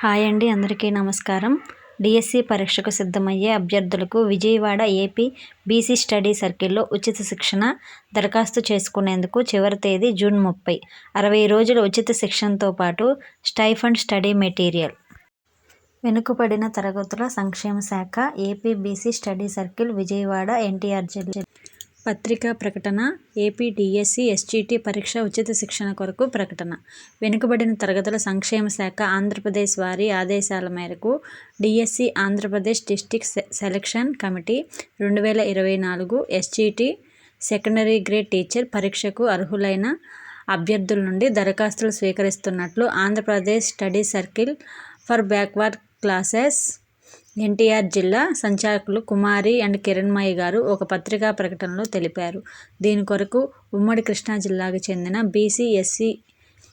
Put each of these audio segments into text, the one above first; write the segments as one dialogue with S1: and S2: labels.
S1: Hi అండి అందరికీ నమస్కారం. డిఎస్సి పరీక్షకు సిద్ధమయ్యే అభ్యర్థులకు విజయవాడ ఏపీ బీసీ స్టడీ సర్కిల్లో ఉచిత శిక్షణ దరఖాస్తు చేసుకునేందుకు చివరి తేదీ జూన్ ముప్పై. అరవై రోజుల ఉచిత శిక్షణతో పాటు స్టైఫండ్ స్టడీ మెటీరియల్. వెనుకబడిన తరగతుల సంక్షేమ శాఖ AP BC study circle Vijayawada NTR జిల్లా పత్రికా ప్రకటన ఏపీడిఎస్సి ఎస్జిటి పరీక్ష ఉచిత శిక్షణ కొరకు ప్రకటన. వెనుకబడిన తరగతుల సంక్షేమ శాఖ ఆంధ్రప్రదేశ్ వారి ఆదేశాల మేరకు DSC Andhra Pradesh district selection committee రెండు వేల ఇరవై నాలుగు ఎస్జిటి సెకండరీ గ్రేడ్ టీచర్ పరీక్షకు అర్హులైన అభ్యర్థుల నుండి దరఖాస్తులు స్వీకరిస్తున్నట్లు Andhra Pradesh study circle for backward classes NTR జిల్లా సంచాలకులు కుమారి అండ్ కిరణ్మయి గారు ఒక పత్రికా ప్రకటనలో తెలిపారు. దీని కొరకు ఉమ్మడి కృష్ణా జిల్లాకు చెందిన బీసీ ఎస్సీ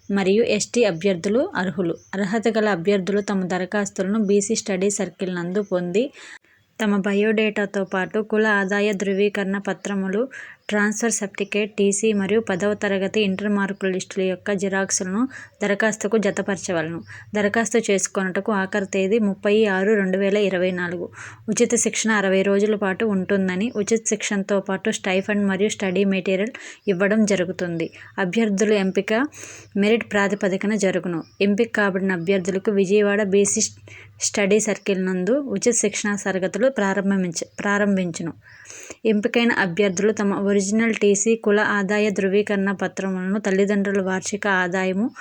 S1: మరియు ఎస్టీ అభ్యర్థులు అర్హులు. అర్హత గల అభ్యర్థులు తమ దరఖాస్తులను బీసీ స్టడీ సర్కిల్ నందు పొంది తమ బయోడేటాతో పాటు కుల ఆదాయ ధృవీకరణ పత్రములు ట్రాన్స్ఫర్ సర్టిఫికేట్ టీసీ మరియు పదవ తరగతి ఇంటర్ మార్కుల లిస్టుల యొక్క జిరాక్స్లను దరఖాస్తుకు జతపరచవలను. దరఖాస్తు చేసుకొనుటకు ఆఖరి తేదీ ముప్పై ఆరు రెండు వేల ఇరవై నాలుగు. ఉచిత శిక్షణ అరవై రోజుల పాటు ఉంటుందని ఉచిత శిక్షణతో పాటు స్టైఫండ్ మరియు స్టడీ మెటీరియల్ ఇవ్వడం జరుగుతుంది. అభ్యర్థుల ఎంపిక మెరిట్ ప్రాతిపదికన జరుగును. ఎంపిక కాబడిన అభ్యర్థులకు విజయవాడ బీసీ స్టడీ సర్కిల్ నందు ఉచిత శిక్షణా తరగతులు ప్రారంభించ ప్రారంభించును. ఎంపికైన అభ్యర్థులు తమ ఒరిజినల్ టీసీ కుల ఆదాయ ధృవీకరణ పత్రములను తల్లిదండ్రుల వార్షిక ఆదాయము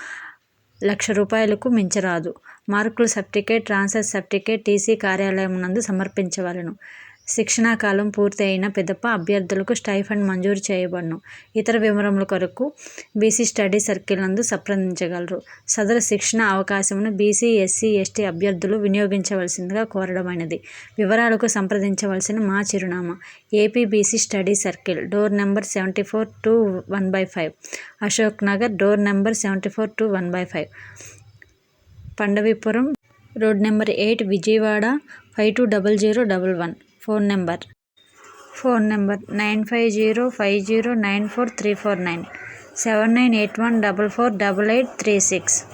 S1: లక్ష రూపాయలకు మించరాదు. మార్కుల సర్టిఫికేట్ ట్రాన్స్ఫర్ సర్టిఫికేట్ టీసీ కార్యాలయం నందు సమర్పించవలను. శిక్షణా కాలం పూర్తి అయిన పిదప అభ్యర్థులకు స్టైఫండ్ మంజూరు చేయబడును. ఇతర వివరముల కొరకు బీసీ స్టడీ సర్కిల్ నందు సంప్రదించగలరు. సదరు శిక్షణ అవకాశమును బీసీ ఎస్సీ ఎస్టీ అభ్యర్థులు వినియోగించవలసిందిగా కోరడమైనది. వివరాలకు సంప్రదించవలసిన మా చిరునామా. AP BC study circle door number seventy four two one by five. Ashok Nagar door number seventy four two one by five. Pandavipuram road number eight Vijayawada five two double zero double one. Phone number. Phone number nine five zero five zero nine four three four nine. Seven nine eight one double four double eight three six.